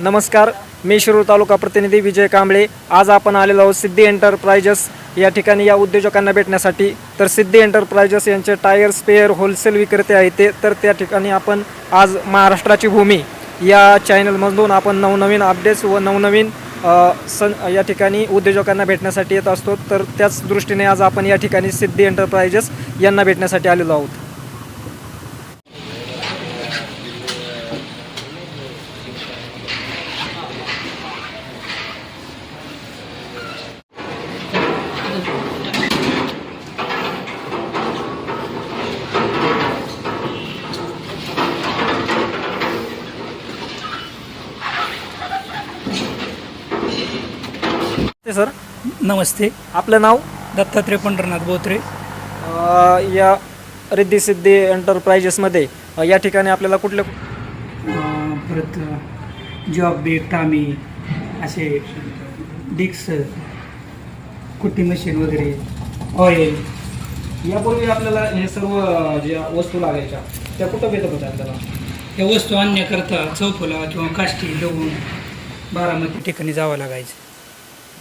नमस्कार मी शिरूर तालुका प्रतिनिधी विजय कांबळे. आज आपण आलेलो आहोत सिद्धी एंटरप्राइजेस. या ठिकाणी या उद्योजकांना भेटण्यासाठी. तर सिद्धी एंटरप्राइजेस यांचे टायर स्पेअर होलसेल विक्रेते आहेत ते. तर त्या ठिकाणी आपण आज महाराष्ट्राची भूमी या चॅनलमधून आपण नवनवीन अपडेट्स व नवनवीन सन या ठिकाणी उद्योजकांना भेटण्यासाठी येत असतो. तर त्याच दृष्टीने आज आपण या ठिकाणी सिद्धी एंटरप्राइजेस यांना भेटण्यासाठी आलेलो आहोत. सर. नमस्ते. आपलं नाव? दत्तात्रय पंढरनाथ बोत्रे अ, या रिद्धी सिद्धी एंटरप्राइजेसमध्ये अ, या ठिकाणी आपल्याला कुठल्या अं, परत जॉब बेग टामी असे डिक्स कुट्टी मशीन वगैरे ऑइल यापूर्वी आपल्याला हे सर्व ज्या वस्तू लागायच्या त्या कुठं भेटत होत्या आपल्याला? या वस्तू आणण्याकरता चौफुला किंवा काष्टी लवून बारामती ठिकाणी जावं लागायचं.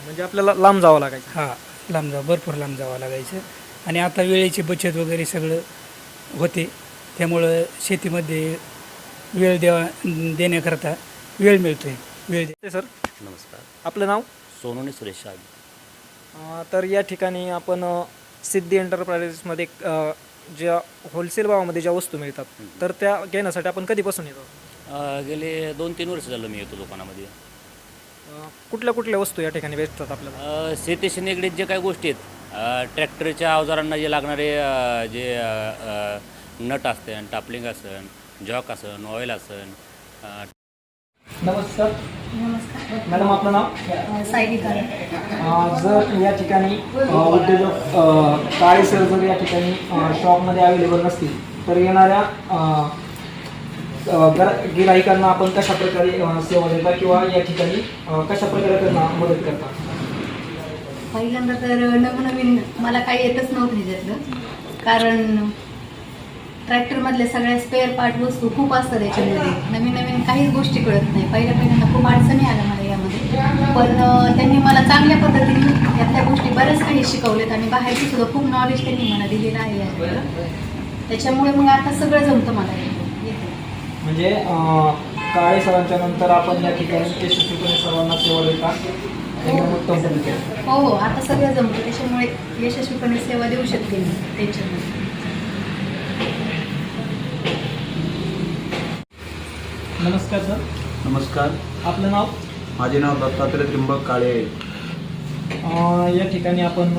म्हणजे आपल्याला लांब जावं लागायचं. हा लांब जावं भरपूर लांब जावं लागायचं. आणि आता वेळेची बचत वगैरे सगळं होते. त्यामुळं शेतीमध्ये वेळ देवा देण्याकरता वेळ मिळतोय. वेळ दे ते सर. नमस्कार. आपलं नाव? सोनवणे सुरेश शाह अ, तर या ठिकाणी आपण सिद्धी एंटरप्राइजेसमध्ये ज्या होलसेल भावामध्ये ज्या वस्तू मिळतात तर त्या घेण्यासाठी आपण कधीपासून येतो? गेले दोन तीन वर्ष झालं मी येतो दुकानामध्ये. कुठल्या कुठल्या वस्तू या ठिकाणी भेटतात आपल्याला? अ, शेतीशी निगडीत जे काही गोष्टी आहेत अ, ट्रॅक्टरच्या अवजारांना जे लागणारे अ, जे अ, अ, नट असन टापलिंग असन जॉक असन ऑइल असन अ, नमस्कार. नमस्कार. मॅडम आपलं नाव? अ, सायली काळे अ, जर या ठिकाणी अ, उद्योजक अ, काळे सर जर या ठिकाणी अ, शॉपमध्ये अवेलेबल नसतील तर येणाऱ्या अ, गिराहिकांना आपण कशा प्रकारे सेवा देता किंवा या ठिकाणी कशा प्रकारे त्यांना मदत करता? पहिल्यांदा तर नवनवीन मला काही येतच नव्हतं ह्याच्यातलं. कारण ट्रॅक्टरमधल्या सगळ्या स्पेअर पार्ट वस्तू खूप असतात याच्यामध्ये. नवीन नवीन काहीच गोष्टी कळत नाही. पहिल्या पहिल्यांदा खूप अडचणी आल्या मला यामध्ये. पण त्यांनी मला चांगल्या पद्धतीने यातल्या गोष्टी बऱ्याच काही शिकवल्यात आणि बाहेरची सुद्धा खूप नॉलेज त्यांनी मला दिलेलं आहे त्याच्यामुळे मग आता सगळं जमतं मला. म्हणजे अ, काळे सरांच्या नंतर आपण या ठिकाणी यशस्वीपणे सर्वांना सेवा देता. पद्धतीने. हो हो. आता सगळं जमतं त्याच्यामुळे यशस्वीपणे सेवा देऊ शकते मी टेन्शन नमस्कार सर. नमस्कार. आपलं नाव? माझे नाव दत्तात्रय त्रिंबक काळे आहे. अ, या ठिकाणी आपण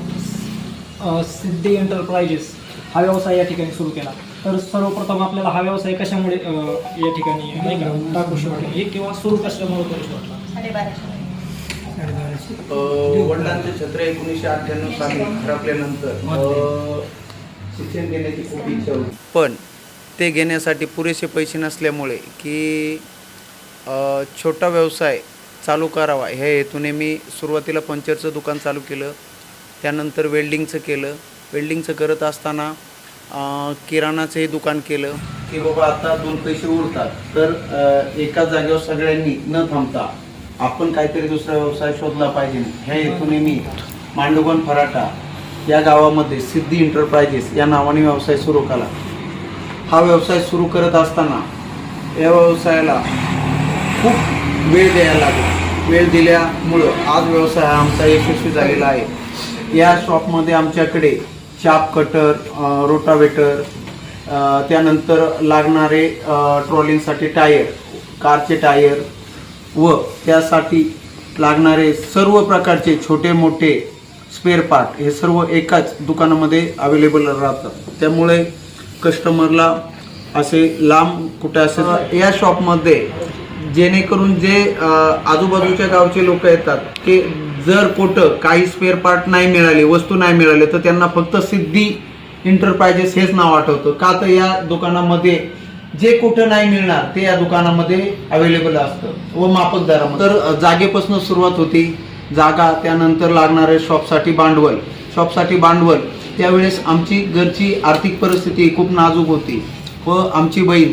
सिद्धी एंटरप्राइजेस हा व्यवसाय या ठिकाणी सुरू केला. तर सर्वप्रथम आपल्याला हा व्यवसाय कशामुळे अ, या ठिकाणी नाही का टाकूशी वाटला हे किंवा सुरू कशामुळे साडेबाराशे साडेबाराशे अ, वडिलांचे छत्र एकोणीसशे अठ्ठ्याण्णव साली हरपल्यानंतर अ, शिक्षण घेण्याची खूप इच्छा होती. पण ते घेण्यासाठी पुरेसे पैसे नसल्यामुळे की अ, छोटा व्यवसाय चालू करावा ह्या हेतूने मी सुरुवातीला पंक्चरचं दुकान चालू केलं त्यानंतर वेल्डिंगचं केलं. वेल्डिंगचं करत असताना किराणाचंही दुकान केलं. की बाबा आता दोन पैसे उरतात. तर एका जागेवर सगळ्यांनी न थांबता आपण काहीतरी दुसरा व्यवसाय शोधला पाहिजे. ह्या हेतूने मी मांडुगण फराटा या गावामध्ये सिद्धी एंटरप्राइजेस या नावाने व्यवसाय सुरू केला. हा व्यवसाय सुरू करत असताना या व्यवसायाला खूप वेळ द्यायला लागला. वेळ दिल्यामुळं आज व्यवसाय हा आमचा यशस्वी झालेला आहे. या शॉपमध्ये आमच्याकडे चाप कटर रोटावेटर त्यानंतर लागणारे ट्रॉलिंगसाठी टायर कारचे टायर व त्यासाठी लागणारे सर्व प्रकारचे छोटे मोठे स्पेअर पार्ट हे सर्व एकाच दुकानामध्ये अवेलेबल राहतात. त्यामुळे कस्टमरला असे लांब कुठे असेल या शॉपमध्ये जेणेकरून जे आजूबाजूच्या गावचे लोक येतात ते जर कुठं काही स्पेअर पार्ट नाही मिळाले वस्तू नाही मिळाले तर त्यांना फक्त सिद्धी एंटरप्राइजेस हेच नाव आठवतं. का तर या दुकानामध्ये जे कुठं नाही मिळणार ते या दुकानामध्ये अवेलेबल असतं व माफक दरामध्ये. तर जागेपासून सुरुवात होती. जागा त्यानंतर लागणारे शॉपसाठी भांडवल. शॉपसाठी भांडवल. त्यावेळेस आमची घरची आर्थिक परिस्थिती खूप नाजूक होती व आमची बहीण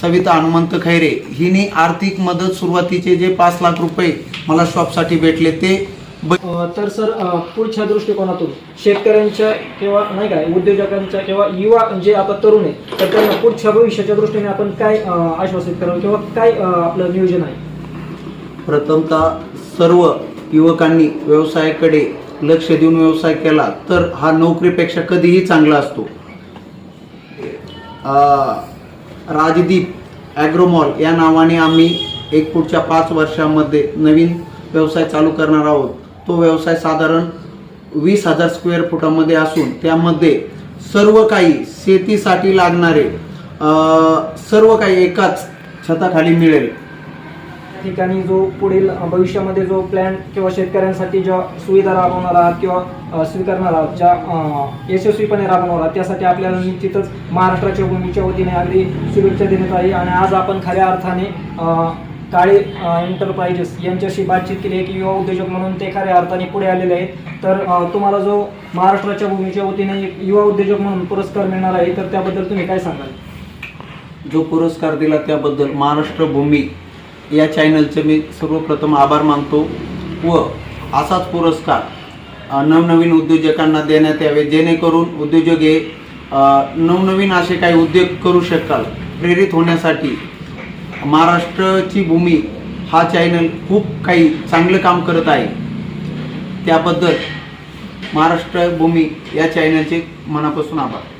सविता हनुमंत खैरे हिने आर्थिक मदत सुरुवातीचे जे पाच लाख रुपये मला शॉपसाठी भेटले ते तर सर पुढच्या दृष्टिकोनातून शेतकऱ्यांच्या किंवा नाही काय उद्योजकांच्या किंवा युवा जे आता तरुण आहे तर त्यांना पुढच्या भविष्याच्या दृष्टीने आपण काय आश्वासित करावं किंवा काय आपलं नियोजन आहे? प्रथमतः सर्व युवकांनी व्यवसायाकडे लक्ष देऊन व्यवसाय केला तर हा नोकरीपेक्षा कधीही चांगला असतो. राजदीप ॲग्रोमॉल या नावाने आम्ही एक पुढच्या पाच वर्षामध्ये नवीन व्यवसाय चालू करणार आहोत. तो व्यवसाय साधारण वीस हजार स्क्वेअर फुटामध्ये असून त्यामध्ये सर्व काही शेतीसाठी लागणारे सर्व काही एकाच छताखाली मिळेल. ठिकाणी जो पुढील भविष्यामध्ये जो प्लॅन किंवा शेतकऱ्यांसाठी ज्या सुविधा राबवणार आहात किंवा स्वीकारणार आहात ज्या यशस्वीपणे राबवणार आहात त्यासाठी आपल्याला निश्चितच महाराष्ट्राच्या भूमीच्या वतीने अगदी शुभेच्छा देण्यात आली. आणि आज आपण खऱ्या अर्थाने काळे एंटरप्राइजेस यांच्याशी बातचीत केली एक युवा उद्योजक म्हणून ते खऱ्या अर्थाने पुढे आलेले आहेत. तर तुम्हाला जो महाराष्ट्राच्या भूमीच्या वतीने एक युवा उद्योजक म्हणून पुरस्कार मिळणार आहे तर त्याबद्दल तुम्ही काय सांगाल? जो पुरस्कार दिला त्याबद्दल महाराष्ट्र भूमी या चॅनलचे मी सर्वप्रथम आभार मानतो व असाच पुरस्कार नवनवीन उद्योजकांना देण्यात यावे जेणेकरून उद्योजक हे नवनवीन असे काही उद्योग करू शकाल प्रेरित होण्यासाठी महाराष्ट्राची भूमी हा चॅनल खूप काही चांगलं काम करत आहे. त्याबद्दल महाराष्ट्र भूमी या चॅनलचे मनापासून आभार.